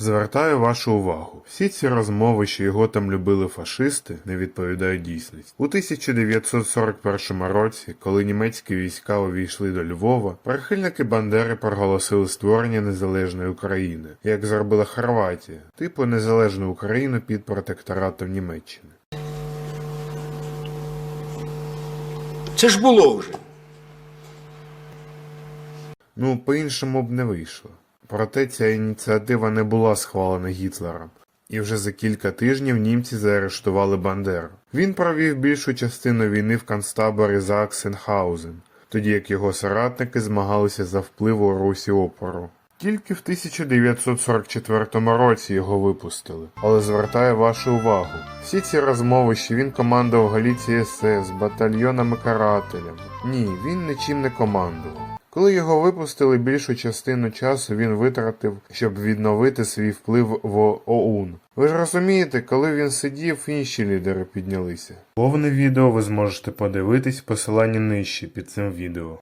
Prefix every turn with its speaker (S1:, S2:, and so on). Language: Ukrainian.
S1: Звертаю вашу увагу. Всі ці розмови, що його там любили фашисти, не відповідають дійсності. У 1941 році, коли німецькі війська увійшли до Львова, прихильники Бандери проголосили створення незалежної України, як зробила Хорватія, типу незалежну Україну під протекторатом Німеччини.
S2: Це ж було вже.
S1: Ну, по-іншому б не вийшло. Проте ця ініціатива не була схвалена Гітлером, і вже за кілька тижнів німці заарештували Бандеру. Він провів більшу частину війни в концтаборі Заксенхаузен, тоді як його соратники змагалися за вплив у русі опору. Тільки в 1944 році його випустили, але звертаю вашу увагу. Всі ці розмови, що він командував Галіції СС, батальйонами карателями. Ні, він нічим не командував. Коли його випустили, більшу частину часу він витратив, щоб відновити свій вплив в ОУН. Ви ж розумієте, коли він сидів, інші лідери піднялися. Повне відео ви зможете подивитись в посиланні нижче під цим відео.